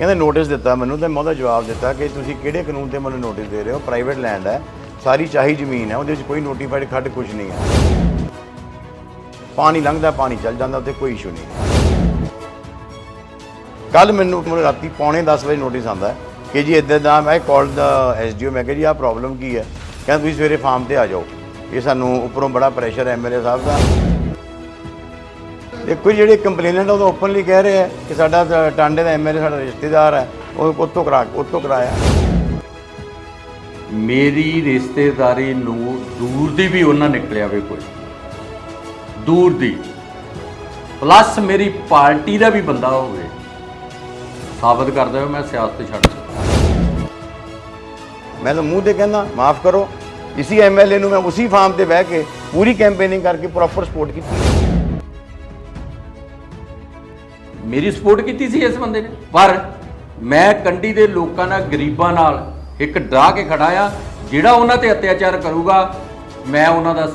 ਕਹਿੰਦੇ ਨੋਟਿਸ ਦਿੱਤਾ ਮੈਨੂੰ ਤੇ ਮੈਂ ਉਹਦਾ ਜਵਾਬ ਦਿੱਤਾ ਕਿ ਤੁਸੀਂ ਕਿਹੜੇ ਕਾਨੂੰਨ ਤੇ ਮੈਨੂੰ ਨੋਟਿਸ ਦੇ ਰਹੇ ਹੋ? ਪ੍ਰਾਈਵੇਟ ਲੈਂਡ ਹੈ। ਸਾਰੀ ਚਾਹੀ ਜ਼ਮੀਨ ਹੈ, ਉਹਦੇ ਵਿੱਚ ਕੋਈ ਨੋਟੀਫਾਈਡ ਖੱਡ ਕੁਝ ਨਹੀਂ ਹੈ। ਪਾਣੀ ਲੰਘਦਾ, ਪਾਣੀ ਚੱਲ ਜਾਂਦਾ ਉੱਥੇ ਕੋਈ ਇਸ਼ੂ ਨਹੀਂ। ਕੱਲ ਮੈਨੂੰ ਮੈਨੂੰ ਰਾਤੀ ਪੌਣੇ 10 ਵਜੇ ਨੋਟਿਸ ਆਂਦਾ ਕਿ ਜੀ ਇੱਦਾਂ ਦਾ ਮੈਂ ਕਾਲ ਦਾ ਐਸਡੀਓ ਮੈਂ ਕਿਹਾ ਜੀ, ਆਹ ਪ੍ਰੋਬਲਮ ਕੀ ਹੈ? ਕਹਿੰਦਾ ਤੁਸੀਂ ਸਵੇਰੇ ਫਾਰਮ ਤੇ ਆ ਜਾਓ। ਇਹ ਸਾਨੂੰ ਉੱਪਰੋਂ ਬੜਾ ਪ੍ਰੈਸ਼ਰ ਹੈ ਐਮਐਲਏ ਸਾਹਿਬ ਦਾ। ਦੇਖੋ ਜਿਹੜੇ ਕੰਪਲੇਨੈਂਟ ਉਹ ਓਪਨਲੀ ਕਹਿ ਰਹੇ ਹੈ ਕਿ ਸਾਡਾ ਟਾਂਡੇ ਦਾ ਐਮਐਲਏ ਸਾਡਾ ਰਿਸ਼ਤੇਦਾਰ ਹੈ ਉਹ ਉੱਥੋਂ ਕਰਾ ਉੱਥੋਂ ਕਰਾਇਆ। ਮੇਰੀ ਰਿਸ਼ਤੇਦਾਰੀ ਨੂੰ ਦੂਰ ਦੀ ਵੀ ਉਹਨਾਂ ਨਿਕਲਿਆ ਵੇ ਕੋਈ। ਦੂਰ ਦੀ। ਪਲੱਸ ਮੇਰੀ ਪਾਰਟੀ ਦਾ ਵੀ ਬੰਦਾ ਹੋਵੇ। ਸਾਬਤ ਕਰ ਦਿਓ ਮੈਂ ਸਿਆਸਤ ਛੱਡ ਮੈਂ ਤਾਂ ਮੂੰਹ ਤੇ ਕਹਿੰਦਾ ਮਾਫ ਕਰੋ। ਇਸੀ ਐਮਐਲਏ ਨੂੰ ਮੈਂ ਉਸੇ ਫਾਰਮ ਤੇ ਬਹਿ ਕੇ ਪੂਰੀ ਕੈਂਪੇਨਿੰਗ ਕਰਕੇ ਪ੍ਰੋਪਰ ਸਪੋਰਟ ਕੀਤੀ। ਮੇਰੀ ਸਪੋਰਟ ਕੀਤੀ ਸੀ ਇਸ ਬੰਦੇ ਨੇ। ਪਰ ਮੈਂ ਕੰਡੀ ਦੇ ਲੋਕਾਂ ਨਾਲ ਗਰੀਬਾਂ ਨਾਲ ਇੱਕ ਡਰਾ ਕੇ ਖੜਾ ਆ ਜਿਹੜਾ ਉਹਨਾਂ ਤੇ ਅਤਿਆਚਾਰ ਕਰੂਗਾ ਮੈਂ ਉਹਨਾਂ ਦਾ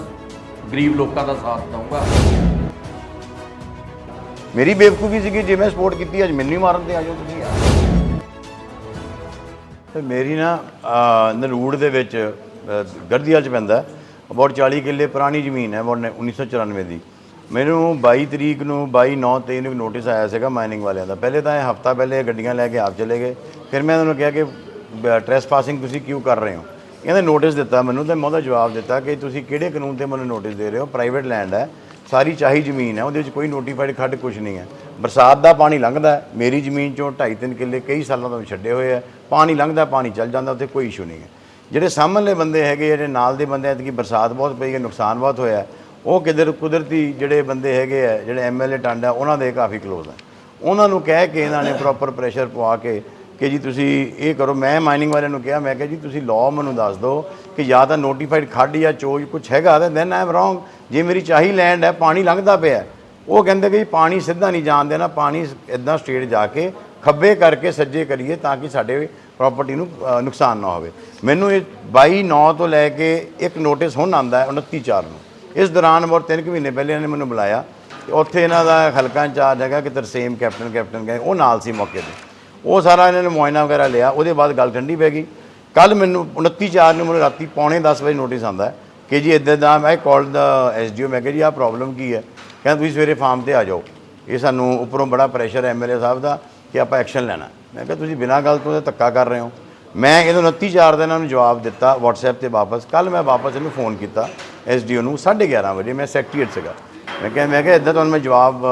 ਗਰੀਬ ਲੋਕਾਂ ਦਾ ਸਾਥ ਦਊਂਗਾ। ਮੇਰੀ ਬੇਵਕੂਫੀ ਸੀਗੀ ਜੇ ਮੈਂ ਸਪੋਰਟ ਕੀਤੀ ਅੱਜ ਮੈਨੂੰ ਹੀ ਮਾਰਨ ਤੇ ਆ ਜਾਓ ਤੁਸੀਂ। ਯਾਰ ਤੇ ਮੇਰੀ ਨਾ ਨਰੂੜ ਦੇ ਵਿੱਚ ਅਹ, ਗੜਦੀਵਾਲ ਚ ਪੈਂਦਾ। ਅਬਾਊਟ 40 ਕਿੱਲੇ ਪੁਰਾਣੀ ਜ਼ਮੀਨ ਹੈ about 1994 ਦੀ। ਮੈਨੂੰ 22 ਤਰੀਕ ਨੂੰ 22 9 23 ਨੂੰ ਨੋਟਿਸ ਆਇਆ ਸੀਗਾ ਮਾਈਨਿੰਗ ਵਾਲਿਆਂ ਦਾ। ਪਹਿਲੇ ਤਾਂ ਇਹ ਹਫਤਾ ਪਹਿਲੇ ਇਹ ਗੱਡੀਆਂ ਲੈ ਕੇ ਆਪ ਚਲੇ ਗਏ। ਫਿਰ ਮੈਂ ਉਹਨਾਂ ਨੂੰ ਕਿਹਾ ਕਿ ਟ੍ਰੈਸਪਾਸਿੰਗ ਤੁਸੀਂ ਕਿਉਂ ਕਰ ਰਹੇ ਹੋ? ਕਹਿੰਦੇ ਨੋਟਿਸ ਦਿੱਤਾ ਮੈਨੂੰ ਤੇ ਮੈਂ ਉਹਦਾ ਜਵਾਬ ਦਿੱਤਾ ਕਿ ਤੁਸੀਂ ਕਿਹੜੇ ਕਾਨੂੰਨ ਤੇ ਮੈਨੂੰ ਨੋਟਿਸ ਦੇ ਰਹੇ ਹੋ? ਪ੍ਰਾਈਵੇਟ ਲੈਂਡ ਹੈ, ਸਾਰੀ ਚਾਹੀ ਜ਼ਮੀਨ ਹੈ, ਉਹਦੇ ਵਿੱਚ ਕੋਈ ਨੋਟੀਫਾਈਡ ਖੱਡ ਕੁਝ ਨਹੀਂ ਹੈ। ਬਰਸਾਤ ਦਾ ਪਾਣੀ ਲੰਘਦਾ ਮੇਰੀ ਜ਼ਮੀਨ ਚੋਂ 2.5 ਕਿੱਲੇ ਕਈ ਸਾਲਾਂ ਤੋਂ ਛੱਡੇ ਹੋਏ ਆ ਪਾਣੀ ਲੰਘਦਾ, ਪਾਣੀ ਚੱਲ ਜਾਂਦਾ, ਉੱਥੇ ਕੋਈ ਇਸ਼ੂ ਨਹੀਂ ਹੈ। ਜਿਹੜੇ ਸਾਹਮਣੇ ਬੰਦੇ ਹੈਗੇ, ਜਿਹੜੇ ਨਾਲ ਦੇ ਬੰਦੇ, ਐਤਕੀ ਬਰਸਾਤ ਬਹੁਤ ਪਈ ਹੈ, ਨੁਕਸਾਨ ਬਹੁਤ ਹੋਇਆ ਉਹ ਕਿਧਰ ਕੁਦਰਤੀ ਜਿਹੜੇ ਬੰਦੇ ਹੈਗੇ ਆ, ਜਿਹੜੇ ਐਮਐਲਏ ਟਾਂਡਾ ਉਹਨਾਂ ਦੇ ਕਾਫੀ ਕਲੋਜ਼ ਹੈ ਉਹਨਾਂ ਨੂੰ ਕਹਿ ਕੇ ਇਹਨਾਂ ਨੇ ਪ੍ਰੋਪਰ ਪ੍ਰੈਸ਼ਰ ਪਵਾ ਕੇ ਕਿ ਜੀ ਤੁਸੀਂ ਇਹ ਕਰੋ। ਮੈਂ ਮਾਈਨਿੰਗ ਵਾਲਿਆਂ ਨੂੰ ਕਿਹਾ, ਮੈਂ ਕਿਹਾ ਜੀ ਤੁਸੀਂ ਲਾਅ ਮੈਨੂੰ ਦੱਸ ਦਿਓ ਕਿ ਜਾਂ ਤਾਂ ਨੋਟੀਫਾਈਡ ਖੱਡ ਜਾਂ ਚੋਜ ਕੁਝ ਹੈਗਾ ਤਾਂ ਦੈਨ ਆਈ ਐਮ ਰੋਂਗ ਜੇ ਮੇਰੀ ਚਾਹੀ ਲੈਂਡ ਹੈ, ਪਾਣੀ ਲੰਘਦਾ ਪਿਆ ਉਹ ਕਹਿੰਦੇ ਕਿ ਪਾਣੀ ਸਿੱਧਾ ਨਹੀਂ ਜਾਣ ਦੇਣਾ, ਪਾਣੀ ਇਦਾਂ ਸਟੇਟ ਜਾ ਕੇ ਖੱਬੇ ਕਰਕੇ ਸੱਜੇ ਕਰੀਏ ਤਾਂ ਕਿ ਸਾਡੇ ਪ੍ਰਾਪਰਟੀ ਨੂੰ ਨੁਕਸਾਨ ਨਾ ਹੋਵੇ। ਮੈਨੂੰ ਇਹ 22 9 ਤੋਂ ਲੈ ਕੇ ਇੱਕ ਨੋਟਿਸ ਹੁਣ ਆਂਦਾ ਹੈ 29 4 ਨੂੰ। ਇਸ ਦੌਰਾਨ ਮੋਰ 3 ਮਹੀਨੇ ਪਹਿਲੇ ਇਹਨਾਂ ਨੇ ਮੈਨੂੰ ਬੁਲਾਇਆ ਤੇ ਉੱਥੇ ਇਹਨਾਂ ਦਾ ਹਲਕਾ ਇੰਚਾਰਜ ਹੈਗਾ ਕਿ ਤਰਸੇਮ ਕੈਪਟਨ ਕੈਪਟਨ ਗਏ, ਉਹ ਨਾਲ ਸੀ ਮੌਕੇ ਤੇ। ਉਹ ਸਾਰਾ ਇਹਨਾਂ ਨੇ ਮੁਆਇਨਾ ਵਗੈਰਾ ਲਿਆ, ਉਹਦੇ ਬਾਅਦ ਗੱਲ ਠੰਡੀ ਪੈ ਗਈ। ਕੱਲ ਮੈਨੂੰ 29 4 ਨੂੰ ਮੈਨੂੰ ਰਾਤੀ ਪੌਣੇ 10 ਵਜੇ ਨੋਟਿਸ ਆਂਦਾ ਕਿ ਜੀ ਇੱਦਾਂ ਦਾ ਮੈਂ ਕਾਲ ਦਾ ਐਸਡੀਓ ਮੈਂ ਕਿਹਾ ਜੀ, ਆਹ ਪ੍ਰੋਬਲਮ ਕੀ ਹੈ? ਕਹਿੰਦਾ, ਤੁਸੀਂ ਸਵੇਰੇ ਫਾਰਮ ਤੇ ਆ ਜਾਓ। ਇਹ ਸਾਨੂੰ ਉੱਪਰੋਂ ਬੜਾ ਪ੍ਰੈਸ਼ਰ ਹੈ ਐਮਐਲਏ ਸਾਹਿਬ ਦਾ ਕਿ ਆਪਾਂ ਐਕਸ਼ਨ ਲੈਣਾ। ਮੈਂ ਕਿਹਾ, ਤੁਸੀਂ ਬਿਨਾਂ ਗੱਲ ਤੋਂ ਧੱਕਾ ਕਰ ਰਹੇ ਹੋ। ਮੈਂ ਇਹਨੂੰ 29 4 ਇਹਨਾਂ ਨੂੰ ਜਵਾਬ ਦਿੱਤਾ WhatsApp ਤੇ ਵਾਪਸ। ਕੱਲ ਮੈਂ ਵਾਪਸ ਇਹਨੂੰ ਫੋਨ ਕੀਤਾ ਐਸਡੀਓ ਨੂੰ 11:30 ਵਜੇ। ਮੈਂ ਸੈਕਟਰੀਏਟ ਸੀਗਾ। ਮੈਂ ਕਿਹਾ ਮੈਂ ਕਿਹਾ ਇਦਾਂ ਤੁਹਾਨੂੰ ਮੈਂ ਜਵਾਬ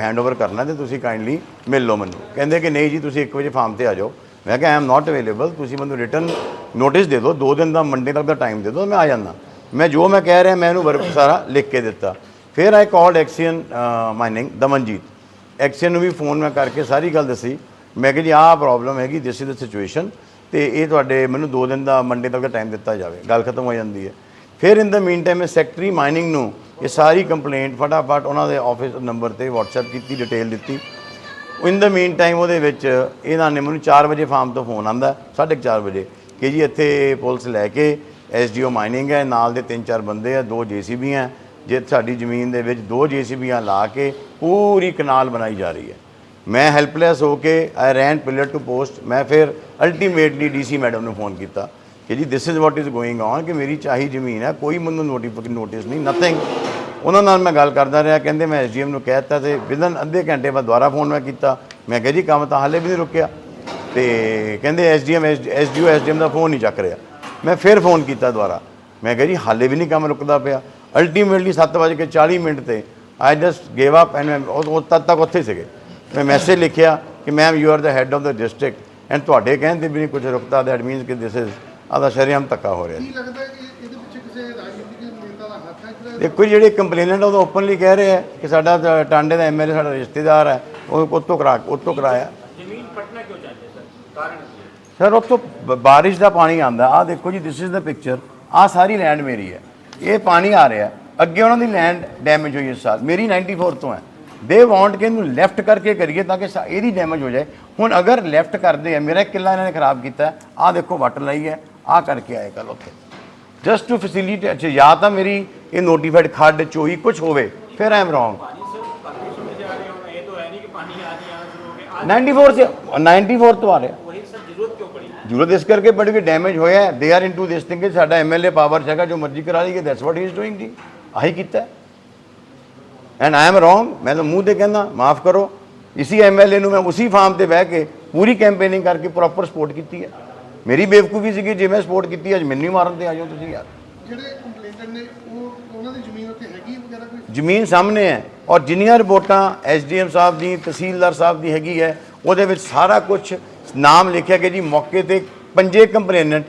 ਹੈਂਡਓਵਰ ਕਰਨਾ ਤੇ ਤੁਸੀਂ ਕਾਈਂਡਲੀ ਮਿਲ ਲਓ ਮੈਨੂੰ। ਕਹਿੰਦੇ ਕਿ ਨਹੀਂ ਜੀ, ਤੁਸੀਂ 1 ਵਜੇ ਫਾਰਮ ਤੇ ਆ ਜਾਓ। ਮੈਂ ਕਿਹਾ ਆਈ ਐਮ ਨਾਟ ਅਵੇਲੇਬਲ ਤੁਸੀਂ ਮੈਨੂੰ ਰਿਟਰਨ ਨੋਟਿਸ ਦੇ ਦਿਓ। 2 ਦਿਨ ਦਾ ਮੰਡੇ ਤੱਕ ਦਾ ਟਾਈਮ ਦੇ ਦਿਓ ਮੈਂ ਆ ਜਾਂਦਾ। ਮੈਂ ਜੋ ਮੈਂ ਕਹਿ ਰਿਹਾ, ਮੈਂ ਇਹਨੂੰ ਵਰਕ ਸਾਰਾ ਲਿਖ ਕੇ ਦਿੱਤਾ। ਫਿਰ I called XEN mining Damanjit. XEN ਨੂੰ ਵੀ ਫੋਨ ਮੈਂ ਕਰਕੇ ਸਾਰੀ ਗੱਲ ਦੱਸੀ। ਮੈਂ ਕਿਹਾ, ਜੀ, ਆਹ ਪ੍ਰੋਬਲਮ ਹੈਗੀ ਦਿਸ ਇਜ਼ ਦ ਸਿਚੁਏਸ਼ਨ ਤੇ ਇਹ ਤੁਹਾਡੇ ਮੈਨੂੰ 2 ਦਿਨ ਦਾ ਮੰਡੇ ਤੱਕ ਟਾਈਮ ਦਿੱਤਾ ਜਾਵੇ, ਗੱਲ ਖਤਮ ਹੋ ਜਾਂਦੀ ਹੈ। ਫਿਰ ਇਨ ਦਾ ਮੀਨ ਟਾਈਮ ਇਹ ਸੈਕਟਰੀ ਮਾਈਨਿੰਗ ਨੂੰ ਇਹ ਸਾਰੀ ਕੰਪਲੇਂਟ ਫਟਾਫਟ ਉਹਨਾਂ ਦੇ ਆਫਿਸ ਨੰਬਰ ਤੇ WhatsApp ਕੀਤੀ ਡਿਟੇਲ ਦਿੱਤੀ। ਇਨ ਦਾ ਮੀਨ ਟਾਈਮ ਉਹਦੇ ਵਿੱਚ ਇਹਨਾਂ ਨੇ ਮੈਨੂੰ 4 ਵਜੇ ਫਾਰਮ ਤੋਂ ਫੋਨ ਆਂਦਾ 4:30 ਵਜੇ ਕਿ ਜੀ ਇੱਥੇ ਪੁਲਿਸ ਲੈ ਕੇ ਐਸਡੀਓ ਮਾਈਨਿੰਗ ਹੈ, ਨਾਲ ਦੇ ਤਿੰਨ ਚਾਰ ਬੰਦੇ ਆ, ਦੋ ਜੀਸੀਬੀ ਆ ਜੇ ਸਾਡੀ ਜ਼ਮੀਨ ਦੇ ਵਿੱਚ ਦੋ ਜੀਸੀਬੀਆਂ ਲਾ ਕੇ ਪੂਰੀ ਕਨਾਲ ਬਣਾਈ ਜਾ ਰਹੀ ਹੈ। ਮੈਂ ਹੈਲਪਲੈਸ ਹੋ ਕੇ I ran pillar to post ਮੈਂ ਫਿਰ ਅਲਟੀਮੇਟਲੀ ਡੀਸੀ ਮੈਡਮ ਨੂੰ ਫੋਨ ਕੀਤਾ ਕਿ ਜੀ this is what is going on ਕਿ ਮੇਰੀ ਚਾਹੀ ਜ਼ਮੀਨ ਹੈ, ਕੋਈ ਮੈਨੂੰ ਨੋਟੀਫਿਕ ਨੋਟਿਸ ਨਹੀਂ ਨਥਿੰਗ ਉਹਨਾਂ ਨਾਲ ਮੈਂ ਗੱਲ ਕਰਦਾ ਰਿਹਾ, ਕਹਿੰਦੇ ਮੈਂ ਐਸਡੀਐਮ ਨੂੰ ਕਹਿ ਦਿੱਤਾ ਤੇ ਵਿਦਨ ਅੱਧੇ ਘੰਟੇ ਬਾਅਦ ਦੁਬਾਰਾ ਫੋਨ ਮੈਂ ਕੀਤਾ। ਮੈਂ ਕਿਹਾ ਜੀ, ਕੰਮ ਤਾਂ ਹਾਲੇ ਵੀ ਨਹੀਂ ਰੁਕਿਆ। ਤੇ ਕਹਿੰਦੇ ਐਸਡੀਐਮ ਐਸਡੀਓ ਐਸਡੀਐਮ ਦਾ ਫੋਨ ਨਹੀਂ ਚੱਕ ਰਿਹਾ। ਮੈਂ ਫਿਰ ਫੋਨ ਕੀਤਾ ਦੁਬਾਰਾ। ਮੈਂ ਕਿਹਾ ਜੀ, ਹਾਲੇ ਵੀ ਨਹੀਂ ਕੰਮ ਰੁਕਦਾ ਪਿਆ। ਅਲਟੀਮੇਟਲੀ 7:40 ਮਿੰਟ ਤੇ I just gave up and ਉਹ ਤਦ ਤੱਕ ਉੱਥੇ ਸੀਗੇ। ਮੈਂ ਮੈਸੇਜ ਲਿਖਿਆ ਕਿ ma'am you are the head of the district and ਤੁਹਾਡੇ ਕਹਿੰਦੇ ਵੀ ਨਹੀਂ ਕੁਝ ਰੁਕਦਾ ਦੈਟ ਮੀਨਸ ਕਿ ਦਿਸ ਇਜ਼ ਆਦਾ ਸ਼ਰੀਆਮ ਧੱਕਾ ਹੋ ਰਿਹਾ। ਜੀ ਕੀ ਲੱਗਦਾ ਹੈ ਕਿ ਇਹਦੇ ਪਿੱਛੇ ਕਿਸੇ ਰਾਜਨੀਤਿਕ ਨੇਤਾ ਦਾ ਹੱਥ ਹੈ ਜਿਹੜਾ ਦੇਖੋ ਜਿਹੜੇ ਕੰਪਲੇਨੈਂਟ ਉਹ ਤਾਂ ਓਪਨਲੀ ਕਹਿ ਰਹੇ ਹੈ ਕਿ ਸਾਡਾ ਤਾਂ ਟਾਂਡੇ ਦਾ ਐਮਐਲਏ ਸਾਡਾ ਰਿਸ਼ਤੇਦਾਰ ਹੈ ਉਹ ਉੱਤੋਂ ਕਰਾ ਉੱਤੋਂ ਕਰਾਇਆ। ਜ਼ਮੀਨ ਪਟਨਾ ਕਿਉਂ ਚਾਹते ਸਰ? ਕਾਰਨ ਸਰ ਉੱਥੋਂ ਬ- ਬਾਰਿਸ਼ ਦਾ ਪਾਣੀ ਆਂਦਾ ਆ ਦੇਖੋ ਜੀ ਦਿਸ ਇਜ਼ ਦਾ ਪਿਕਚਰ ਆ ਸਾਰੀ ਲੈਂਡ ਮੇਰੀ ਹੈ। ਇਹ ਪਾਣੀ ਆ ਰਿਹਾ। ਅੱਗੇ ਉਹਨਾਂ ਦੀ ਲੈਂਡ ਡੈਮੇਜ ਹੋਈ ਇਸ ਸਾਲ। ਮੇਰੀ 94 ਤੋਂ ਹੈ। ਦੇ ਵਾਂਟ ਕਿ ਇਹਨੂੰ ਲੈਫਟ ਕਰਕੇ ਕਰੀਏ ਤਾਂ ਕਿ ਸਾ- ਇਹਦੀ ਡੈਮੇਜ ਹੋ ਜਾਏ ਹੁਣ ਅਗਰ ਲੈਫਟ ਕਰਦੇ ਆ ਮੇਰਾ ਇੱਕ ਕਿੱਲਾ ਇਹਨਾਂ ਨੇ ਖਰਾਬ ਕੀਤਾ ਆ ਦੇਖੋ ਵੱਟ ਲਈ ਹੈ ਆ ਕਰਕੇ ਆਏ ਕੱਲ ਉੱਥੇ ਜਸਟ ਟੂ ਫੈਸਿਲਿਟੀ ਅੱਛਾ ਜਾਂ ਤਾਂ ਮੇਰੀ ਇਹ ਨੋਟੀਫਾਈਡ ਖੱਡ ਚੋਈ ਕੁਝ ਹੋਵੇ ਫਿਰ ਆਈ ਐਮ ਰੋਂਗ ਪਾਣੀ ਸਿਰਫ ਕਾਫੀ ਸਮੇਂ से आ रहे हो ये तो है नहीं कि पानी आज ही आना शुरू हो गया 94 से 94 ਤੋਂ ਆ ਰਿਹਾ ਵਹੀ ਸਰ ਜ਼ਰੂਰਤ ਕਿਉਂ ਪੜੀ ਜ਼ਰੂਰਤ ਇਸ ਕਰਕੇ ਪੜੀ ਕਿ ਡੈਮੇਜ ਹੋਇਆ ਹੈ ਦੇ ਆਰ ਇਨਟੂ ਦਿਸ ਥਿੰਗ ਕਿ ਸਾਡਾ ਐਮਐਲਏ ਪਾਵਰ ਹੈਗਾ ਜੋ ਮਰਜ਼ੀ ਕਰਾ ਲਈਏ that's what he is doing ਜੀ ਆਹੀ ਕੀਤਾ ਐਂਡ ਆਈ ਐਮ ਰੋਂਗ ਮੈਂ ਤਾਂ ਮੂੰਹ ਤੇ ਕਹਿੰਦਾ ਮਾਫ ਕਰੋ। ਇਸੀ ਐਮਐਲਏ ਨੂੰ ਮੈਂ ਉਸੇ ਫਾਰਮ ਤੇ ਬਹਿ ਕੇ ਪੂਰੀ ਕੈਂਪੇਨਿੰਗ ਕਰਕੇ ਪ੍ਰੋਪਰ ਸਪੋਰਟ ਕੀਤੀ ਹੈ। ਮੇਰੀ ਬੇਵਕੂਫੀ ਸੀਗੀ ਜੇ ਮੈਂ ਸਪੋਰਟ ਕੀਤੀ ਅੱਜ ਮੈਨੂੰ ਹੀ ਮਾਰਨ ਤੇ ਆ ਜਾਓ ਤੁਸੀਂ ਯਾਰ। ਜਿਹੜੇ ਕੰਪਲੇਂਟਰ ਨੇ ਉਹ ਉਹਨਾਂ ਦੀ ਜ਼ਮੀਨ ਉੱਤੇ ਹੈਗੀ ਵਗੈਰਾ ਕੋਈ? ਜ਼ਮੀਨ ਸਾਹਮਣੇ ਹੈ ਔਰ ਜਿੰਨੀਆਂ ਰਿਪੋਰਟਾਂ ਐਸਡੀਐਮ ਸਾਹਿਬ ਦੀ ਤਹਿਸੀਲਦਾਰ ਸਾਹਿਬ ਦੀ ਹੈਗੀ ਹੈ ਉਹਦੇ ਵਿੱਚ ਸਾਰਾ ਕੁਝ ਨਾਮ ਲਿਖਿਆ ਕਿ ਜੀ। ਮੌਕੇ ਤੇ ਪੰਜੇ ਕੰਪਲੇਨੈਂਟ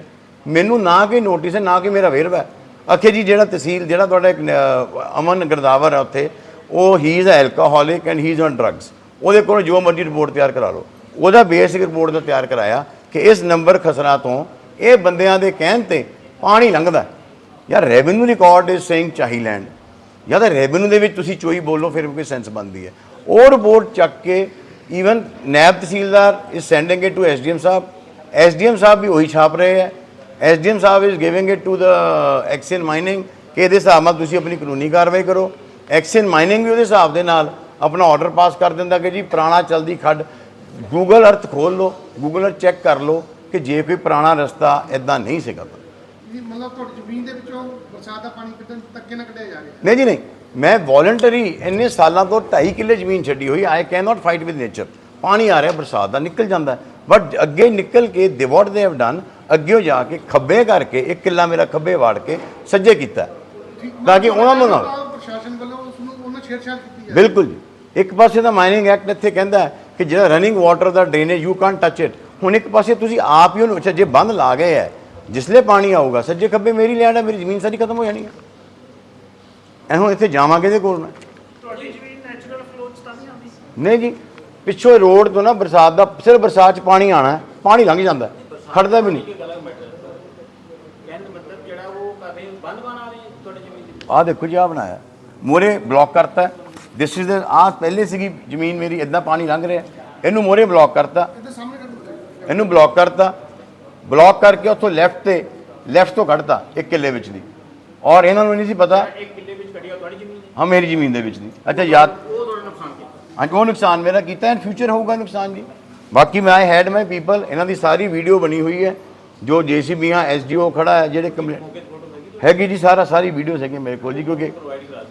ਮੈਨੂੰ ਨਾ ਕਿ ਨੋਟਿਸ ਹੈ ਨਾ ਕਿ ਮੇਰਾ ਵੇਰਵਾ ਅਖੇ ਜੀ ਜਿਹੜਾ ਤਹਿਸੀਲ ਜਿਹੜਾ ਤੁਹਾਡਾ ਇੱਕ ਅਮਨ ਗਰਦਾਵਰ ਹੈ ਉੱਥੇ ਉਹ he is alcoholic and he is on drugs ਉਹਦੇ ਕੋਲ ਜੋ ਮਰਜ਼ੀ ਰਿਪੋਰਟ ਤਿਆਰ ਕਰਾ ਲਓ। ਉਹਦਾ ਬੇਸਿਕ ਰਿਪੋਰਟ ਦਾ ਤਿਆਰ ਕਰਾਇਆ ਕਿ ਇਸ ਨੰਬਰ ਖਸਰਾ ਤੋਂ ਇਹ ਬੰਦਿਆਂ ਦੇ ਕਹਿਣ ਤੇ ਪਾਣੀ ਲੰਘਦਾ ਹੈ। ਯਾਰ ਰੈਵਨਿਊ ਰਿਕਾਰਡ ਇਜ਼ ਸੇਇੰਗ ਚਾਹੀਲੈਂਡ ਜਾਂ ਤਾਂ ਰੈਵਨਿਊ ਦੇ ਵਿੱਚ ਤੁਸੀਂ ਚੋਈ ਬੋਲੋ, ਫਿਰ ਕੋਈ ਸੈਂਸ ਬਣਦੀ ਹੈ। ਉਹ ਰਿਪੋਰਟ ਚੱਕ ਕੇ ਈਵਨ ਨੈਬ ਤਹਿਸੀਲਦਾਰ is sending it to SDM Sahib. SDM ਸਾਹਿਬ ਵੀ ਉਹੀ ਛਾਪ ਰਹੇ ਹੈ। SDM Sahib is giving it to the action mining ਕਿ ਇਹਦੇ ਹਿਸਾਬ ਨਾਲ ਤੁਸੀਂ ਆਪਣੀ ਕਾਨੂੰਨੀ ਕਾਰਵਾਈ ਕਰੋ। ਐਕਸ਼ਨ ਮਾਈਨਿੰਗ ਵੀ ਉਹਦੇ ਹਿਸਾਬ ਦੇ ਨਾਲ ਆਪਣਾ ਆਰਡਰ ਪਾਸ ਕਰ ਦਿੰਦਾ ਕਿ ਜੀ ਪੁਰਾਣਾ ਚਲਦੀ ਖੱਡ ਗੂਗਲ ਅਰਥ ਖੋਲ ਲਓ ਗੂਗਲ ਅਰਥ ਚੈੱਕ ਕਰ ਲਓ ਕਿ ਜੇ ਕੋਈ ਪੁਰਾਣਾ ਰਸਤਾ ਇਦਾਂ ਨਹੀਂ ਸੀਗਾ ਤਾਂ। ਵੀ ਮਤਲਬ ਤੁਹਾਡੀ ਜ਼ਮੀਨ ਦੇ ਵਿੱਚੋਂ ਬਰਸਾਤ ਦਾ ਪਾਣੀ ਕੱਢਣ ਤੱਕੇ ਨਾ ਕੱਢਿਆ ਜਾ ਰਿਹਾ? ਨਹੀਂ ਜੀ ਨਹੀਂ। ਮੈਂ ਵੋਲੰਟਰੀ ਇੰਨੇ ਸਾਲਾਂ ਤੋਂ 2.5 ਕਿੱਲੇ ਜ਼ਮੀਨ ਛੱਡੀ ਹੋਈ I can not fight with nature ਪਾਣੀ ਆ ਰਿਹਾ ਬਰਸਾਤ ਦਾ ਨਿਕਲ ਜਾਂਦਾ। ਬਟ ਅੱਗੇ ਨਿਕਲ ਕੇ ਦੇ ਵਾਟ ਦੇ ਹੈਵ ਡਨ ਅੱਗੇ ਜਾ ਕੇ ਖੱਬੇ ਕਰਕੇ ਇੱਕ ਕਿੱਲਾ ਮੇਰਾ ਖੱਬੇ ਵਾੜ ਕੇ ਸੱਜੇ ਕੀਤਾ। ਤਾਂ ਕਿ ਉਹਨਾਂ ਨੂੰ ਨਾ ਪ੍ਰਸ਼ਾਸਨ ਵੱਲੋਂ ਉਸ ਨੂੰ ਉਹਨਾਂ ਛੇੜਛਾੜ ਕੀਤੀ ਹੈ। ਬਿਲਕੁਲ ਜੀ। ਇੱਕ ਪਾਸੇ ਦਾ ਮਾਈਨਿੰਗ ਐਕਟ ਇੱਥੇ ਕਹਿੰਦਾ ਕਿ ਜਿਹੜਾ running water the drainage you can't touch it ਹੁਣ ਇੱਕ ਪਾਸੇ ਤੁਸੀਂ ਆਪ ਹੀ ਉਹਨੂੰ ਅੱਛਾ ਜੇ ਬੰਦ ਲਾ ਗਏ ਹੈ ਜਿਸਲੇ ਪਾਣੀ ਆਊਗਾ ਸੱਜੇ ਖੱਬੇ ਮੇਰੀ ਲੈਂਡ ਹੈ ਮੇਰੀ ਜ਼ਮੀਨ ਸਾਰੀ ਖਤਮ ਹੋ ਜਾਣੀ ਹੈ। ਐ ਹੁਣ ਇੱਥੇ ਜਾਵਾਂਗੇ ਦੇ ਕੋਲ ਮੈਂ? ਤੁਹਾਡੀ ਜ਼ਮੀਨ ਨੈਚੁਰਲ ਫਲੋ ਚ ਤਾਂ ਨਹੀਂ ਆਉਂਦੀ। ਨਹੀਂ ਜੀ ਪਿੱਛੋਂ ਰੋਡ ਤੋਂ ਨਾ ਬਰਸਾਤ ਦਾ ਸਿਰਫ ਬਰਸਾਤ ਚ ਪਾਣੀ ਆਣਾ ਹੈ ਪਾਣੀ ਲੰਘ ਜਾਂਦਾ ਖੜਦਾ ਵੀ ਨਹੀਂ। ਕਹਿਣ ਦਾ। ਮਤਲਬ ਜਿਹੜਾ ਉਹ ਕਰ ਰਹੇ ਬੰਦ ਬਣਾ ਰਹੇ ਤੁਹਾਡੀ ਜ਼ਮੀਨ ਦੀ। ਆਹ ਦੇਖੋ ਜੀ ਆ ਬਣਾਇਆ। ਮੋਰੇ ਬਲੌਕ ਕਰਤਾ। ਦਿਸ ਇਜ਼ ਦ ਆ ਪਹਿਲੇ ਸੀਗੀ ਜ਼ਮੀਨ ਮੇਰੀ ਇਦਾਂ ਪਾਣੀ ਲੰਘ ਰਿਹਾ। ਇਹਨੂੰ ਮੋਰੇ ਬਲੌਕ ਕਰਤਾ। ਇਹਨੂੰ ਬਲੌਕ ਕਰਤਾ। ਬਲੌਕ ਕਰਕੇ ਉੱਥੋਂ ਲੈਫਟ ਤੇ ਲੈਫਟ ਤੋਂ ਕੱਢਤਾ ਇੱਕ ਕਿੱਲੇ ਵਿੱਚ ਦੀ। ਔਰ ਇਹਨਾਂ ਨੂੰ ਨਹੀਂ ਸੀ ਪਤਾ। ਇੱਕ ਕਿੱਲੇ ਵਿੱਚ ਕੱਢੀ ਆ ਤੁਹਾਡੀ ਜ਼ਮੀਨ ਹੈ ਹਾਂ ਮੇਰੀ ਜ਼ਮੀਨ ਦੇ ਵਿੱਚ ਦੀ। ਅੱਛਾ ਯਾਦ ਉਹ ਤੁਹਾਡਾ ਨੁਕਸਾਨ ਕੀਤਾ। ਹਾਂਜੀ ਉਹ ਨੁਕਸਾਨ ਮੇਰਾ ਕੀਤਾ ਐਂਡ ਫਿਊਚਰ ਹੋਊਗਾ ਨੁਕਸਾਨ ਜੀ। ਬਾਕੀ ਮੈਂ ਹੈਡ ਮਾਈ ਪੀਪਲ ਇਹਨਾਂ ਦੀ ਸਾਰੀ ਵੀਡੀਓ ਬਣੀ ਹੋਈ ਹੈ। ਜੋ ਜੀਸੀਬੀਆਂ ਐਸਡੀਓ ਖੜਾ ਹੈ ਜਿਹੜੇ ਕੰਪਲੇਂਟ ਹੈਗੀ ਜੀ ਸਾਰਾ ਸਾਰੀ ਵੀਡੀਓ ਹੈਗੀ ਮੇਰੇ ਕੋਲ ਜੀ ਕਿਉਂਕਿ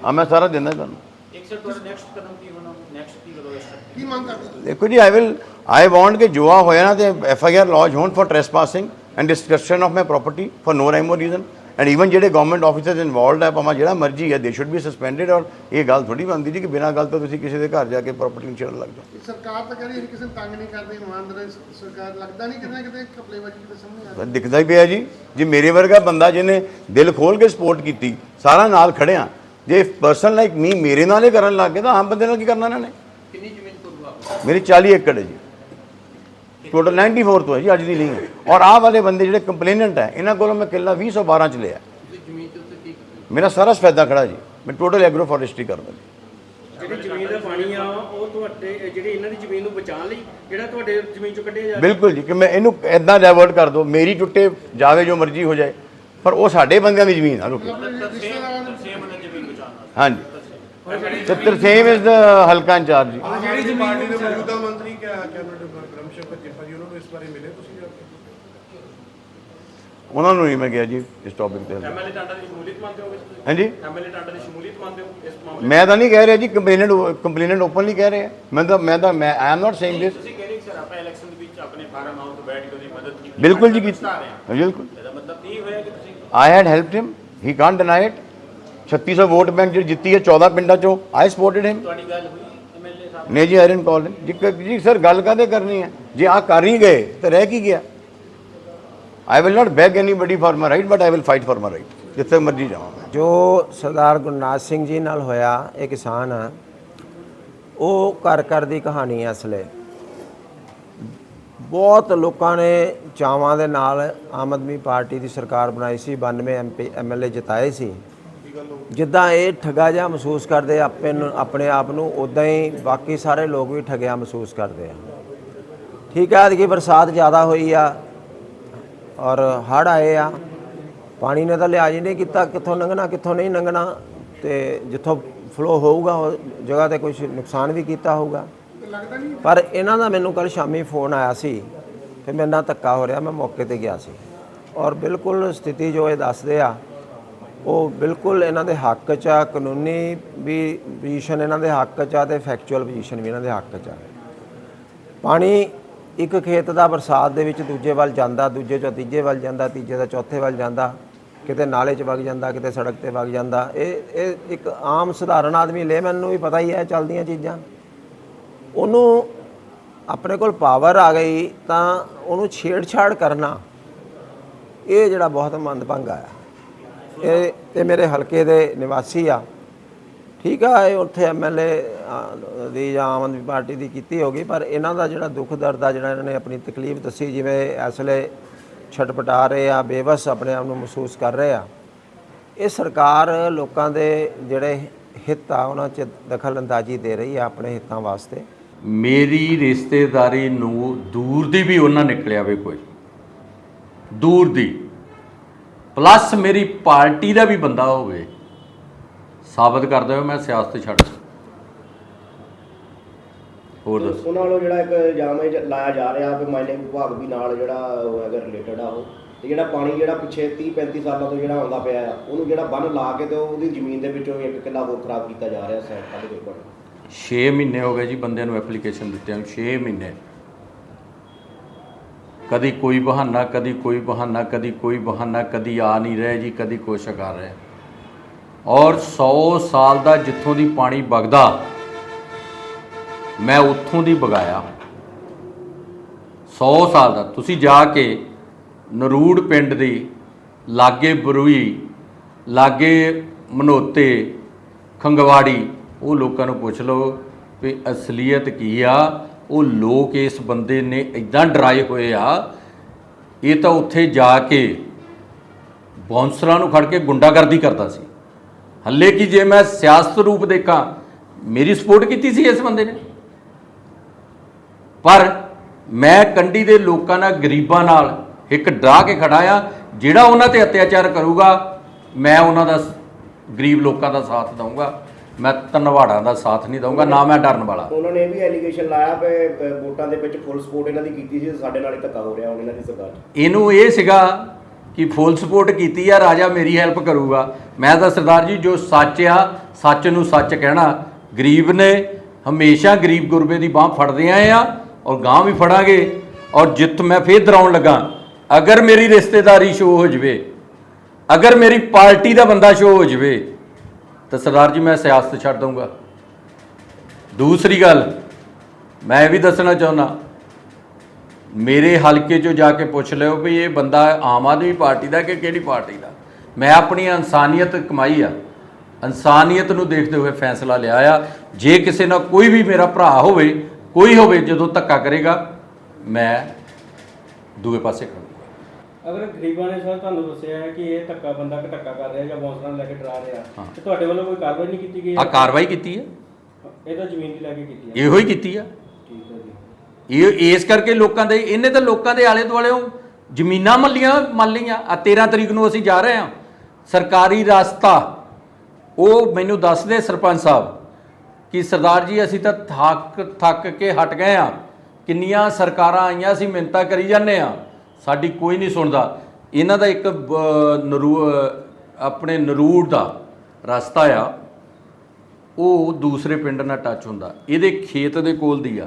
ਆ ਮੈਂ ਸਾਰਾ ਦਿੰਦਾ ਤੁਹਾਨੂੰ। ਇੱਕ ਸਰ ਤੁਹਾਡਾ ਨੈਕਸਟ ਕਦਮ ਕੀ ਹੋਣਾ? ਨੈਕਸਟ ਕੀ ਕਰੋਗੇ ਸਰ ਕੀ ਮੰਗ ਕਰਦੇ? ਦੇਖੋ ਜੀ ਆਈ ਵਿਲ ਆਈ ਵਾਂਟ ਕਿ ਜੋ ਆ ਹੋਇਆ ਨਾ ਤੇ ਐਫ ਆਈ ਆਰ ਲੌਜ ਹੋਣ for trespassing and destruction of my property for no rhyme or reason and even ਜਿਹੜੇ ਗਵਰਨਮੈਂਟ ਆਫੀਸਰਸ ਇਨਵੋਲਡ ਹੈ ਭਾਵੇਂ ਜਿਹੜਾ ਮਰਜ਼ੀ ਹੈ ਦੇ ਸ਼ੁੱਡ ਬੀ ਸਸਪੈਂਡਡ ਔਰ ਇਹ ਗੱਲ ਥੋੜੀ ਬਣਦੀ ਜੀ ਕਿ ਬਿਨਾਂ ਗੱਲ ਤੋਂ ਤੁਸੀਂ ਕਿਸੇ ਦੇ ਘਰ ਜਾ ਕੇ ਪ੍ਰਾਪਰਟੀ ਨੂੰ ਛੇੜਨ ਲੱਗ ਜਾਓ। ਸਰਕਾਰ ਤਾਂ ਕਹਿੰਦੀ ਹੈ ਕਿਸੇ ਨੂੰ ਤੰਗ ਨਹੀਂ ਕਰਦੇ ਇਮਾਨਦਾਰ ਸਰਕਾਰ ਲੱਗਦਾ ਨਹੀਂ ਕਿਤੇ ਕਿਤੇ ਕਪਲੇਬਾਜ਼ੀ ਕਿਤੇ ਸਾਹਮਣੇ ਆ ਦਿਖਦਾ ਹੀ ਪਿਆ ਜੀ। ਜੇ ਮੇਰੇ ਵਰਗਾ ਬੰਦਾ ਜਿਹਨੇ ਦਿਲ ਖੋਲ ਕੇ ਸਪੋਰਟ ਕੀਤੀ ਸਾਰਾ ਨਾਲ ਖੜਿਆ ਜੇ ਪਰਸਨ ਲਾਈਕ ਮੀ ਮੇਰੇ ਨਾਲ ਹੀ ਕਰਨ ਲੱਗ ਗਏ ਤਾਂ ਆਮ ਬੰਦੇ ਨਾਲ ਕੀ ਕਰਨਾ ਇਹਨਾਂ ਨੇ? ਕਿੰਨੀ ਜ਼ਮੀਨ ਆਪ ਮੇਰੀ 40 ਏਕੜ ਹੈ ਜੀ। ਟੋਟਲ 94 ਤੋਂ ਹੈ ਜੀ ਅੱਜ ਦੀ ਨਹੀਂ ਹੈ। ਔਰ ਆਹ ਵਾਲੇ ਬੰਦੇ ਜਿਹੜੇ ਕੰਪਲੇਨੈਂਟ ਹੈ ਇਹਨਾਂ ਕੋਲੋਂ ਮੈਂ ਕਿੱਲਾ 212 ਚ ਲਿਆ। ਤੁਸੀਂ ਜ਼ਮੀਨ ਤੇ ਉੱਤੇ ਕੀ ਮੇਰਾ ਸਾਰਾ ਸਫੈਦਾ ਖੜਾ ਜੀ। ਮੈਂ ਟੋਟਲ ਐਗਰੋ ਫੋਰੈਸਟਰੀ ਕਰਦਾ ਜੀ। ਜਿਹੜੀ ਜ਼ਮੀਨ ਦਾ ਪਾਣੀ ਆ ਉਹ ਤੁਹਾਡੇ ਜਿਹੜੀ ਇਹਨਾਂ ਦੀ ਜ਼ਮੀਨ ਨੂੰ ਬਚਾਉਣ ਲਈ ਜਿਹੜਾ ਤੁਹਾਡੇ ਜ਼ਮੀਨ ਚੋਂ ਕੱਢਿਆ ਜਾ ਬਿਲਕੁਲ ਜੀ ਕਿ ਮੈਂ ਇਹਨੂੰ ਇਦਾਂ ਡਾਇਵਰਟ ਕਰ ਦੋ ਮੇਰੀ ਟੁੱਟੇ ਜਾਵੇ ਜੋ ਮਰਜ਼ੀ ਹੋ ਜਾਏ ਪਰ ਉਹ ਸਾਡੇ ਬੰਦਿਆਂ ਦੀ ਜ਼ਮੀਨ ਆ ਰੁਕੇ ਜ਼ਮੀਨ ਹਾਂਜੀ। ਤੇ ਤਰਸੇਮ ਇਜ਼ ਦਾ ਹਲਕਾ ਇੰਚਾਰਜ ਜੀ। ਜਿਹੜੀ ਪਾਰਟੀ ਦੇ ਮੌਜੂਦਾ ਮੰਤਰੀ ਕਿਆ ਕੈਬਨਿਟ ਬ੍ਰਹਮ ਸ਼ੰਕਰ ਚਿੰਪਾ ਜੀ ਉਹਨਾਂ ਨੂੰ ਇਸ ਬਾਰੇ ਮਿਲੇ ਤੁਸੀਂ ਉਹਨਾਂ ਨੂੰ ਨਹੀਂ ਮੈਂ ਕਿਹਾ ਜੀ ਇਸ ਟੌਪਿਕ ਤੇ। ਐਮਐਲਏ ਟਾਂਡਾ ਦੀ ਸ਼ਮੂਲੀਅਤ ਮੰਨਦੇ ਹੋ ਤੁਸੀਂ? ਹਾਂਜੀ। ਐਮਐਲਏ ਟਾਂਡਾ ਦੀ ਸ਼ਮੂਲੀਅਤ ਮੰਨਦੇ ਹੋ ਇਸ ਮਾਮਲੇ ਮੈਂ ਤਾਂ ਨਹੀਂ ਕਹਿ ਰਿਹਾ ਜੀ ਕੰਪਲੇਨੈਂਟ ਕੰਪਲੇਨੈਂਟ ਓਪਨਲੀ ਕਹਿ ਰਹੇ। ਮੈਂ ਤਾਂ ਮੈਂ ਤਾਂ ਮੈਂ ਆਈ ਐਮ ਨਾਟ ਸੇਇੰਗ ਦਿਸ ਤੁਸੀਂ ਕਹਿ ਰਹੇ ਸਰ ਆਪਾਂ ਇਲੈਕਸ਼ਨ ਦੇ ਵਿੱਚ ਆਪਣੇ ਫਾਰਮ ਹਾਊਸ ਤੋਂ ਬੈਠ ਕੇ ਉਹਦੀ ਮਦਦ ਕੀਤੀ। ਬਿਲਕੁਲ ਜੀ ਕੀਤੀ। ਹਾਂ। ਬਿਲਕੁਲ। ਇਹਦਾ ਮਤਲਬ ਨਹੀਂ ਹੋਇਆ ਕਿ ਤੁਸੀਂ I had helped him he can't deny it 3600 vote bank ਜਿਹੜੀ ਜਿੱਤੀ ਹੈ 14 ਪਿੰਡਾਂ ਚੋਂ ਆਈ ਸਪੋਰਟਡ ਹਿਮ ਤੁਹਾਡੀ ਗੱਲ ਹੋਈ ਐਮਐਲਏ ਸਾਹਿਬ ਨਹੀਂ ਜੀ ਆਇਰਨ ਕਾਲ ਜੀ ਸਰ ਗੱਲ ਕਾਦੇ ਕਰਨੀ ਹੈ? ਜੇ ਆ ਕਰ ਹੀ ਗਏ ਤਾਂ ਰਹਿ ਕੀ ਗਿਆ? I will not beg anybody for my right but I will fight for my right ਜਿੱਥੇ ਮਰਜ਼ੀ ਜਾਵਾਂ ਮੈਂ ਜੋ ਸਰਦਾਰ ਗੁਰਨਾਥ ਸਿੰਘ ਜੀ ਨਾਲ ਹੋਇਆ ਇਹ ਕਿਸਾਨ ਆ ਉਹ ਘਰ ਘਰ ਦੀ ਕਹਾਣੀ ਹੈ ਅਸਲੇ ਬਹੁਤ ਲੋਕਾਂ ਨੇ ਚਾਵਾਂ ਦੇ ਨਾਲ ਆਮ ਆਦਮੀ ਪਾਰਟੀ ਦੀ ਸਰਕਾਰ ਬਣਾਈ ਸੀ 92 ਐਮਪੀ ਐਮਐਲਏ ਜਿਤਾਏ ਸੀ ਜਿੱਦਾਂ ਇਹ ਠੱਗਾ ਜਿਹਾ ਮਹਿਸੂਸ ਕਰਦੇ ਆਪੇ ਨੂੰ ਆਪਣੇ ਆਪ ਨੂੰ ਉਦਾਂ ਹੀ ਬਾਕੀ ਸਾਰੇ ਲੋਕ ਵੀ ਠੱਗਿਆ ਮਹਿਸੂਸ ਕਰਦੇ ਆ ਠੀਕ ਹੈ ਕਿ ਬਰਸਾਤ ਜ਼ਿਆਦਾ ਹੋਈ ਆ ਔਰ ਹੜ੍ਹ ਆਏ ਆ। ਪਾਣੀ ਨੇ ਤਾਂ ਲਿਹਾਜ਼ ਹੀ ਨਹੀਂ ਕੀਤਾ, ਕਿੱਥੋਂ ਲੰਘਣਾ, ਕਿੱਥੋਂ ਨਹੀਂ ਲੰਘਣਾ, ਤੇ ਜਿੱਥੋਂ ਫਲੋ ਹੋਊਗਾ, ਉਹ ਜਗ੍ਹਾ ਤੇ ਕੁਝ ਨੁਕਸਾਨ ਵੀ ਕੀਤਾ ਹੋਊਗਾ। ਪਰ ਇਹਨਾਂ ਦਾ ਮੈਨੂੰ ਕੱਲ ਸ਼ਾਮੀ ਫੋਨ ਆਇਆ ਸੀ ਕਿ ਮੇਰੇ ਨਾਲ ਧੱਕਾ ਹੋ ਰਿਹਾ, ਮੈਂ ਮੌਕੇ ਤੇ ਗਿਆ ਸੀ। ਔਰ ਬਿਲਕੁਲ ਸਥਿਤੀ ਜੋ ਇਹ ਦੱਸਦੇ ਆ, ਉਹ ਬਿਲਕੁਲ ਇਹਨਾਂ ਦੇ ਹੱਕ 'ਚ ਆ, ਕਾਨੂੰਨੀ ਵੀ ਪੋਜੀਸ਼ਨ ਇਹਨਾਂ ਦੇ ਹੱਕ 'ਚ ਆ, ਤੇ ਫੈਕਚੁਅਲ ਪੋਜੀਸ਼ਨ ਵੀ ਇਹਨਾਂ ਦੇ ਹੱਕ 'ਚ ਆ। ਪਾਣੀ ਇੱਕ ਖੇਤ ਦਾ ਬਰਸਾਤ ਦੇ ਵਿੱਚ ਦੂਜੇ ਵੱਲ ਜਾਂਦਾ, ਦੂਜੇ ਚੋਂ ਤੀਜੇ ਵੱਲ ਜਾਂਦਾ, ਤੀਜੇ ਦਾ ਚੌਥੇ ਵੱਲ ਜਾਂਦਾ, ਕਿਤੇ ਨਾਲੇ 'ਚ ਵਗ ਜਾਂਦਾ, ਕਿਤੇ ਸੜਕ ਤੇ ਵਗ ਜਾਂਦਾ। ਇਹ ਇਹ ਇੱਕ ਆਮ ਸਧਾਰਨ ਆਦਮੀ ਲੇਮੈਨ ਨੂੰ ਵੀ ਪਤਾ ਹੀ ਹੈ ਚੱਲਦੀਆਂ ਚੀਜ਼ਾਂ। ਉਹਨੂੰ ਆਪਣੇ ਕੋਲ ਪਾਵਰ ਆ ਗਈ ਤਾਂ ਉਹਨੂੰ ਛੇੜਛਾੜ ਕਰਨਾ, ਇਹ ਜਿਹੜਾ ਬਹੁਤ ਮੰਦਭੰਗਾ ਆ। ਇਹ ਤੇ ਮੇਰੇ ਹਲਕੇ ਦੇ ਨਿਵਾਸੀ ਆ। ਠੀਕ ਆ, ਇਹ ਉੱਥੇ ਐਮਐਲਏ ਦੀ ਜਾਂ ਆਮ ਆਦਮੀ ਪਾਰਟੀ ਦੀ ਕੀਤੀ ਹੋਗੀ ਪਰ ਇਹਨਾਂ ਦਾ ਜਿਹੜਾ ਦੁੱਖ ਦਰਦ ਆ, ਜਿਹੜਾ ਇਹਨਾਂ ਨੇ ਆਪਣੀ ਤਕਲੀਫ ਦੱਸੀ, ਜਿਵੇਂ ਇਸ ਵੇਲੇ ਛਟਪਟਾ ਰਹੇ ਆ, ਬੇਵਸ ਆਪਣੇ ਆਪ ਨੂੰ ਮਹਿਸੂਸ ਕਰ ਰਹੇ ਆ, ਇਹ ਸਰਕਾਰ ਲੋਕਾਂ ਦੇ ਜਿਹੜੇ ਹਿੱਤ ਆ, ਉਹਨਾਂ 'ਚ ਦਖਲ ਅੰਦਾਜ਼ੀ ਦੇ ਰਹੀ ਆ ਆਪਣੇ ਹਿੱਤਾਂ ਵਾਸਤੇ। ਮੇਰੀ ਰਿਸ਼ਤੇਦਾਰੀ ਨੂੰ ਦੂਰ ਦੀ ਵੀ ਉਹਨਾਂ ਨਿਕਲਿਆ ਵੇ ਕੋਈ। ਦੂਰ ਦੀ। ਪਲੱਸ ਮੇਰੀ ਪਾਰਟੀ ਦਾ ਵੀ ਬੰਦਾ ਹੋਵੇ, ਸਾਬਤ ਕਰਦਾ ਹੋਵੇ ਮੈਂ ਸਿਆਸਤ ਛੱਡ ਹੋਰ ਦੱਸ। ਉਹਨਾਂ ਵੱਲੋਂ ਜਿਹੜਾ ਇੱਕ ਇਲਜ਼ਾਮ ਹੈ ਜ- ਲਾਇਆ ਜਾ ਰਿਹਾ ਵੀ ਮਾਈਨਿੰਗ ਵਿਭਾਗ ਵੀ ਨਾਲ ਜਿਹੜਾ ਉਹ ਹੈਗਾ ਰਿਲੇਟਡ ਆ ਉਹ। ਤੇ ਜਿਹੜਾ ਪਾਣੀ ਜਿਹੜਾ ਪਿੱਛੇ 30 35 ਸਾਲਾਂ ਤੋਂ ਜਿਹੜਾ ਆਉਂਦਾ ਪਿਆ ਆ ਉਹਨੂੰ ਜਿਹੜਾ ਬੰਨ ਲਾ ਕੇ ਤੇ ਉਹਦੀ ਜ਼ਮੀਨ ਦੇ ਵਿੱਚੋਂ ਇੱਕ ਕਿੱਲਾ ਹੋਰ ਖਰਾਬ ਕੀਤਾ ਜਾ ਰਿਹਾ ਸਾਈਡ ਕੱਢ ਕੇ ਪਾਣੀ 6 ਮਹੀਨੇ ਹੋ ਗਏ ਜੀ ਬੰਦੇ ਨੂੰ ਐਪਲੀਕੇਸ਼ਨ ਦਿੱਤਿਆਂ 6 ਮਹੀਨੇ। ਕਦੀ ਕੋਈ ਬਹਾਨਾ ਕਦੀ ਕੋਈ ਬਹਾਨਾ ਕਦੀ ਕੋਈ ਬਹਾਨਾ ਕਦੀ ਆ ਨਹੀਂ ਰਹੇ ਜੀ ਕਦੀ ਕੁਛ ਕਰ ਰਹੇ। ਔਰ 100 ਸਾਲ ਦਾ ਜਿੱਥੋਂ ਦੀ ਪਾਣੀ ਵਗਦਾ ਮੈਂ ਉੱਥੋਂ ਦੀ ਬਗਾਇਆ। 100 ਸਾਲ ਦਾ। ਤੁਸੀਂ ਜਾ ਕੇ ਨਰੂੜ ਪਿੰਡ ਦੀ ਲਾਗੇ ਬਰੂਈ, ਲਾਗੇ ਮਨੋਤੇ, ਖੰਗਵਾੜੀ, ਉਹ ਲੋਕਾਂ ਨੂੰ ਪੁੱਛ ਲਓ ਵੀ ਅਸਲੀਅਤ ਕੀ ਆ। ਉਹ ਲੋਕ ਇਸ ਬੰਦੇ ਨੇ ਇਦਾਂ ਡਰਾਏ ਹੋਏ ਆ। ਇਹ ਤਾਂ ਉੱਥੇ ਜਾ ਕੇ ਬੌਂਸਰਾਂ ਨੂੰ ਖੜ ਕੇ ਗੁੰਡਾਗਰਦੀ ਕਰਦਾ ਸੀ। ਹੱਲੇ ਕਿ ਜੇ ਮੈਂ ਸਿਆਸਤ ਰੂਪ ਦੇਖਾਂ, ਮੇਰੀ ਸਪੋਰਟ ਕੀਤੀ ਸੀ ਇਸ ਬੰਦੇ ਨੇ? ਪਰ ਮੈਂ ਕੰਡੀ ਦੇ ਲੋਕਾਂ ਨਾਲ ਗਰੀਬਾਂ ਨਾਲ ਇੱਕ ਡਰਾ ਕੇ ਖੜਾ ਆ ਜਿਹੜਾ ਉਹਨਾਂ ਤੇ ਅਤਿਆਚਾਰ ਕਰੂਗਾ ਮੈਂ ਉਹਨਾਂ ਦਾ ਗਰੀਬ ਲੋਕਾਂ ਦਾ ਸਾਥ ਦਊਂਗਾ। ਮੈਂ ਧੰਨਵਾੜਾਂ ਦਾ ਸਾਥ ਨਹੀਂ ਦਊਂਗਾ ਨਾ ਮੈਂ ਡਰਨ ਵਾਲਾ। ਉਹਨਾਂ ਨੇ ਇਹ ਵੀ ਐਲੀਗੇਸ਼ਨ ਲਾਇਆ ਕਿ ਵੋਟਾਂ ਦੇ ਵਿੱਚ ਫੁੱਲ ਸਪੋਰਟ ਇਹਨਾਂ ਦੀ ਕੀਤੀ ਸੀ ਸਾਡੇ ਨਾਲ ਹੀ ਧੱਕਾ ਹੋ ਰਿਹਾ ਹੁਣ ਇਹਨਾਂ ਦੀ ਸਰਕਾਰ ਇਹਨੂੰ ਇਹ ਸੀਗਾ ਕਿ ਫੁੱਲ ਸਪੋਰਟ ਕੀਤੀ ਆ ਰਾਜਾ ਮੇਰੀ ਹੈਲਪ ਕਰੂਗਾ। ਮੈਂ ਤਾਂ ਸਰਦਾਰ ਜੀ ਜੋ ਸੱਚ ਆ ਸੱਚ ਨੂੰ ਸੱਚ ਕਹਿਣਾ ਗਰੀਬ ਨੇ ਹਮੇਸ਼ਾ ਗਰੀਬ ਗੁਰਬੇ ਦੀ ਬਾਹ ਫੜਦੇ ਆਏ ਆ ਔਰ ਗਾਂ ਵੀ ਫੜਾਂਗੇ ਔਰ ਜਿੱਤ ਮੈਂ ਫੇਰ ਦਰਾਉਣ ਲੱਗਾ। ਅਗਰ ਮੇਰੀ ਰਿਸ਼ਤੇਦਾਰੀ ਸ਼ੋ ਹੋ ਜਵੇ, ਅਗਰ ਮੇਰੀ ਪਾਰਟੀ ਦਾ ਬੰਦਾ ਸ਼ੋ ਹੋ ਜਵੇ, ਤਾਂ ਸਰਦਾਰ ਜੀ ਮੈਂ ਸਿਆਸਤ ਛੱਡ ਦਊਂਗਾ। ਦੂਸਰੀ ਗੱਲ, ਮੈਂ ਇਹ ਵੀ ਦੱਸਣਾ ਚਾਹੁੰਦਾ, ਮੇਰੇ ਹਲਕੇ 'ਚੋਂ ਜਾ ਕੇ ਪੁੱਛ ਲਿਓ ਵੀ ਇਹ ਬੰਦਾ ਆਮ ਆਦਮੀ ਪਾਰਟੀ ਦਾ ਕਿ ਕਿਹੜੀ ਪਾਰਟੀ ਦਾ? ਮੈਂ ਆਪਣੀ ਇਨਸਾਨੀਅਤ ਕਮਾਈ ਆ। ਇਨਸਾਨੀਅਤ ਨੂੰ ਦੇਖਦੇ ਹੋਏ ਫੈਸਲਾ ਲਿਆ ਆ। ਜੇ ਕਿਸੇ ਨਾਲ ਕੋਈ ਵੀ ਮੇਰਾ ਭਰਾ ਹੋਵੇ ਕੋਈ ਹੋਵੇ ਜਦੋਂ ਧੱਕਾ ਕਰੇਗਾ ਮੈਂ ਦੂਏ ਪਾਸੇ ਖੜੂੰਗਾ ਅਗਰ ਗਰੀਬਾਂ ਨੇ ਸਰ ਤੁਹਾਨੂੰ ਦੱਸਿਆ ਹੈ ਕਿ ਇਹ ਧੱਕਾ ਬੰਦਾ ਕਿ ਧੱਕਾ ਕਰ ਰਿਹਾ ਜਾਂ ਬੌਂਸਰਾਂ ਲੈ ਕੇ ਡਰਾ ਰਿਹਾ ਹਾਂ। ਤੇ ਤੁਹਾਡੇ ਵੱਲੋਂ ਕੋਈ ਕਾਰਵਾਈ ਨਹੀਂ ਕੀਤੀ ਗਈ ਆ ਕਾਰਵਾਈ ਕੀਤੀ ਹੈ। ਇਹ ਤਾਂ ਜ਼ਮੀਨ ਦੀ ਲੈ ਕੇ ਕੀਤੀ ਹੈ। ਇਹੋ ਹੀ ਕੀਤੀ ਆ। ਠੀਕ ਹੈ ਜੀ। ਇਹ ਇਸ ਕਰਕੇ ਲੋਕਾਂ ਦੇ ਇਹਨੇ ਤਾਂ ਲੋਕਾਂ ਦੇ ਆਲੇ ਦੁਆਲੇ ਜ਼ਮੀਨਾਂ ਮੱਲੀਆਂ ਮੰਨ ਲਈਆਂ। ਆ 13 ਤਰੀਕ ਨੂੰ ਅਸੀਂ ਜਾ ਰਹੇ ਹਾਂ। ਸਰਕਾਰੀ ਰਸਤਾ। ਉਹ ਮੈਨੂੰ ਦੱਸਦੇ ਸਰਪੰਚ ਸਾਹਿਬ। ਕਿ ਸਰਦਾਰ ਜੀ, ਅਸੀਂ ਤਾਂ ਥੱਕ ਥੱਕ ਕੇ ਹਟ ਗਏ ਆ ਕਿੰਨੀਆਂ ਸਰਕਾਰਾਂ ਆਈਆਂ, ਅਸੀਂ ਮਿੰਤਾ ਕਰੀ ਜਾਂਦੇ ਆ ਸਾਡੀ ਕੋਈ ਨਹੀਂ ਸੁਣਦਾ। ਇਹਨਾਂ ਦਾ ਇੱਕ ਨਰੂ ਆਪਣੇ ਨਰੂੜ ਦਾ ਰਸਤਾ ਆ। ਉਹ ਦੂਸਰੇ ਪਿੰਡ ਨਾਲ ਟੱਚ ਹੁੰਦਾ। ਇਹਦੇ ਖੇਤ ਦੇ ਕੋਲ ਦੀ ਆ।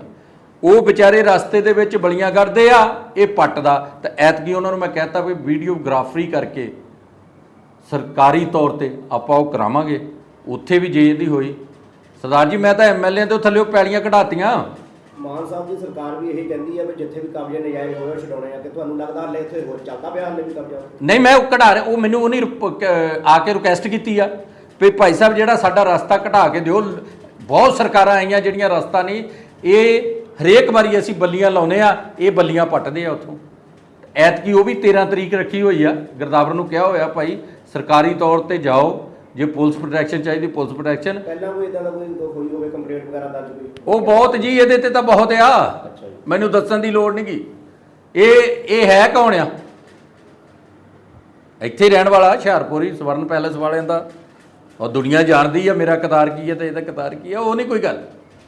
ਉਹ ਵਿਚਾਰੇ ਰਸਤੇ ਦੇ ਵਿੱਚ ਬਲੀਆਂ ਕਰਦੇ ਆ, ਇਹ ਪੱਟ ਦਾ। ਤਾਂ ਐਤਕੀ ਉਹਨਾਂ ਨੂੰ ਮੈਂ ਕਹਿਤਾ ਵੀ ਵੀਡੀਓਗ੍ਰਾਫਰੀ ਕਰਕੇ ਸਰਕਾਰੀ ਤੌਰ ਤੇ ਆਪਾਂ ਉਹ ਕਰਾਵਾਂਗੇ। ਉੱਥੇ ਵੀ ਜੇ ਇਹਦੀ ਹੋਈ ਸਰਦਾਰ ਜੀ ਮੈਂ ਤਾਂ ਐਮਐਲਏ ਤੋਂ ਥੱਲੇ ਪੈਲੀਆਂ ਕਢਾਤੀਆਂ। ਮਾਨ ਸਾਹਿਬ ਦੀ ਸਰਕਾਰ ਵੀ ਇਹੀ ਕਹਿੰਦੀ ਹੈ ਵੀ ਜਿੱਥੇ ਵੀ ਕਬਜ਼ੇ ਨਜਾਇਜ਼ ਹੋਏ ਉਹ ਛਡਾਉਣੇ ਆ ਕਿ ਤੁਹਾਨੂੰ ਲੱਗਦਾ ਹਲੇ ਇੱਥੇ ਹੋਰ ਚੱਲਦਾ ਪਿਆ ਹਲੇ ਵੀ ਕਬਜ਼ਾ? ਨਹੀਂ ਮੈਂ ਉਹ ਕਢਾ ਰਿਹਾ ਉਹ ਮੈਨੂੰ ਉਹਨੇ ਰਿਪ- ਕ- ਆ ਕੇ ਰਿਕੁਐਸਟ ਕੀਤੀ ਆ ਵੀ ਭਾਈ ਸਾਹਿਬ ਜਿਹੜਾ ਸਾਡਾ ਰਸਤਾ ਘਟਾ ਕੇ ਦਿਓ ਬਹੁਤ ਸਰਕਾਰਾਂ ਆਈਆਂ ਜਿਹੜੀਆਂ ਰਸਤਾ ਨਹੀਂ ਇਹ ਹਰੇਕ ਵਾਰੀ ਅਸੀਂ ਬੱਲੀਆਂ ਲਾਉਨੇ ਆ ਇਹ ਬੱਲੀਆਂ ਪੱਟਦੇ ਆ ਉੱਥੋਂ। ਐਤਕੀ ਉਹ ਵੀ 13 ਤਰੀਕ ਰੱਖੀ ਹੋਈ ਆ ਗੁਰਦਾਵਰ ਨੂੰ ਕਿਹਾ ਹੋਇਆ ਭਾਈ ਸਰਕਾਰੀ ਤੌਰ ਤੇ ਜਾਓ ਜੇ ਪੁਲਿਸ ਪ੍ਰੋਟੈਕਸ਼ਨ ਚਾਹੀਦੀ ਪੁਲਿਸ ਪ੍ਰੋਟੈਕਸ਼ਨ ਪਹਿਲਾਂ ਕੋਈ ਇਦਾਂ ਦਾ ਕੋਈ ਹੋਈ ਹੋਵੇ ਕੰਪਲੇਂਟ ਵਗੈਰਾ ਦਰਜ ਕੋਈ ਉਹ ਬਹੁਤ ਜੀ ਇਹਦੇ ਤੇ ਤਾਂ ਬਹੁਤ ਆ। ਅੱਛਾ ਜੀ। ਮੈਨੂੰ ਦੱਸਣ ਦੀ ਲੋੜ ਨਹੀਂ ਗੀ ਇਹ ਇਹ ਹੈ ਕੌਣ ਆ? ਇੱਥੇ ਰਹਿਣ ਵਾਲਾ ਹੁਸ਼ਿਆਰਪੁਰੀ ਸਵਰਨ ਪੈਲੇਸ ਵਾਲਿਆਂ ਦਾ। ਉਹ ਦੁਨੀਆ ਜਾਣਦੀ ਆ ਮੇਰਾ ਕਤਾਰ ਕੀ ਹੈ ਤੇ ਇਹਦਾ ਕਤਾਰ ਕੀ ਹੈ ਉਹ ਨਹੀਂ ਕੋਈ ਗੱਲ।